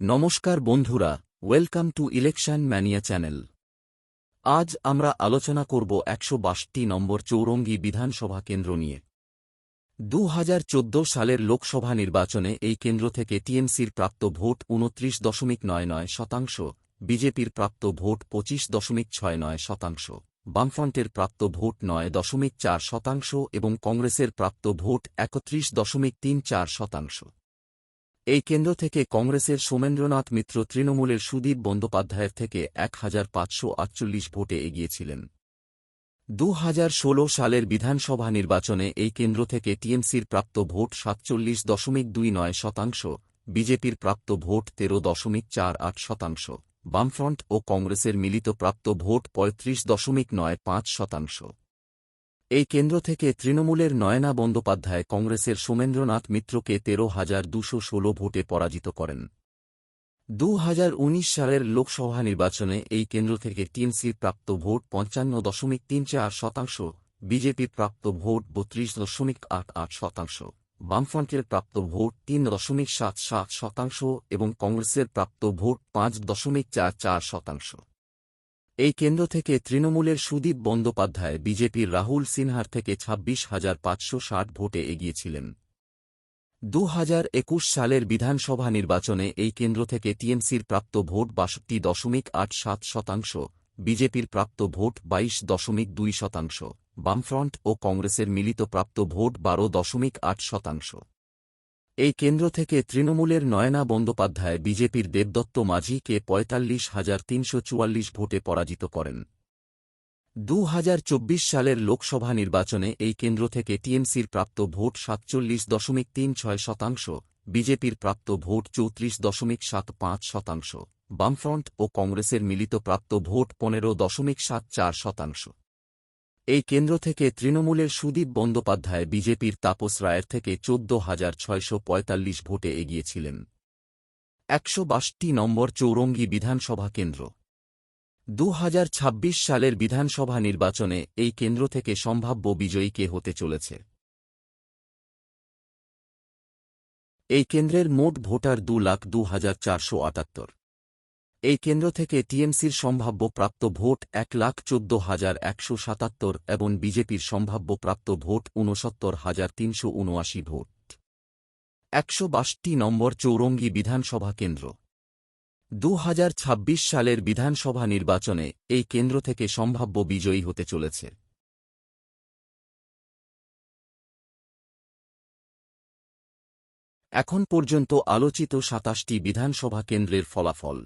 নমস্কার বন্ধুরা, welcome to election mania channel. আজ আমরা আলোচনা করব একশো বাষট্টি নম্বর চৌরঙ্গি বিধানসভা কেন্দ্র নিয়ে। দু হাজার চোদ্দ সালের লোকসভা নির্বাচনে এই কেন্দ্র থেকে টিএমসির প্রাপ্ত ভোট উনত্রিশ দশমিক নয় নয় শতাংশ, বিজেপির প্রাপ্ত ভোট পঁচিশ দশমিক ছয় নয় শতাংশ, বামফ্রন্টের প্রাপ্ত ভোট নয় দশমিক চার শতাংশ এবং কংগ্রেসের প্রাপ্ত ভোট একত্রিশ দশমিক তিন চার শতাংশ। এই কেন্দ্র থেকে কংগ্রেসের সোমেন্দ্রনাথ মিত্র তৃণমূলের সুদীপ বন্দ্যোপাধ্যায়ের থেকে এক হাজার পাঁচশো আটচল্লিশ ভোটে এগিয়েছিলেন। দু হাজার ষোলো সালের বিধানসভা নির্বাচনে এই কেন্দ্র থেকে টিএমসির প্রাপ্ত ভোট সাতচল্লিশ দশমিক দুই নয় শতাংশ, বিজেপির প্রাপ্ত ভোট তেরো দশমিক চার আট শতাংশ, বামফ্রন্ট ও কংগ্রেসের মিলিত প্রাপ্ত ভোট পঁয়ত্রিশ দশমিক নয় পাঁচ শতাংশ। এই কেন্দ্র থেকে তৃণমূলের নয়না বন্দ্যোপাধ্যায় কংগ্রেসের সোমেন্দ্রনাথ মিত্রকে তেরো হাজার দুশো ষোলো ভোটে পরাজিত করেন। দু সালের লোকসভা নির্বাচনে এই কেন্দ্র থেকে টিএমসির প্রাপ্ত ভোট পঞ্চান্ন দশমিক তিন চার শতাংশ বিজেপির প্রাপ্ত ভোট বত্রিশ দশমিক আট আট শতাংশ, বামফ্রন্টের প্রাপ্ত ভোট তিন দশমিক সাত সাত শতাংশ এবং কংগ্রেসের প্রাপ্ত ভোট পাঁচ দশমিক চার চার শতাংশ। এই কেন্দ্র থেকে তৃণমূলের সুদীপ বন্দ্যোপাধ্যায় বিজেপির রাহুল সিনহার থেকে ছাব্বিশ হাজার পাঁচশো ষাট ভোটে এগিয়েছিলেন। দু হাজার একুশ সালের বিধানসভা নির্বাচনে এই কেন্দ্র থেকে টিএমসির প্রাপ্ত ভোট বাষট্টি দশমিক আট সাত শতাংশ, বিজেপির প্রাপ্ত ভোট বাইশ দশমিক দুই শতাংশ, বামফ্রন্ট ও কংগ্রেসের মিলিত প্রাপ্ত ভোট বারো দশমিক আট শতাংশ। এই কেন্দ্র থেকে তৃণমূলের নয়না বন্দ্যোপাধ্যায় বিজেপির দেবদত্ত মাঝিকে পঁয়তাল্লিশ হাজার তিনশো চুয়াল্লিশ ভোটে পরাজিত করেন। দু হাজার চব্বিশ সালের লোকসভা নির্বাচনে এই কেন্দ্র থেকে টিএমসির প্রাপ্ত ভোট সাতচল্লিশ দশমিক তিন ছয় শতাংশ, বিজেপির প্রাপ্ত ভোট চৌত্রিশ দশমিক সাত পাঁচ শতাংশ, বামফ্রন্ট ও কংগ্রেসের মিলিত প্রাপ্ত ভোট পনেরো দশমিক সাত চার শতাংশ। এই কেন্দ্র থেকে তৃণমূলের সুদীপ বন্দ্যোপাধ্যায় বিজেপির তাপস রায়ের থেকে চোদ্দ হাজার ছয়শো পঁয়তাল্লিশ ভোটে এগিয়েছিলেন। একশো বাষট্টি নম্বর চৌরঙ্গি বিধানসভা কেন্দ্র। দু হাজার ছাব্বিশ সালের বিধানসভা নির্বাচনে এই কেন্দ্র থেকে সম্ভাব্য বিজয়ী কে হতে চলেছে? এই কেন্দ্রের মোট ভোটার দু লাখ দু হাজার চারশো আটাত্তর। এই কেন্দ্র থেকে টিএমসির সম্ভাব্য প্রাপ্ত ভোট এক লাখ চোদ্দ হাজার একশো সাতাত্তর এবং বিজেপির সম্ভাব্য প্রাপ্ত ভোট ঊনসত্তর হাজার তিনশো উনআশি ভোট। একশো বাষট্টি নম্বর চৌরঙ্গি বিধানসভা কেন্দ্র। দু হাজার ছাব্বিশ সালের বিধানসভা নির্বাচনে এই কেন্দ্র থেকে সম্ভাব্য বিজয়ী হতে চলেছে। এখন পর্যন্ত আলোচিত সাতাশটি বিধানসভা কেন্দ্রের ফলাফল।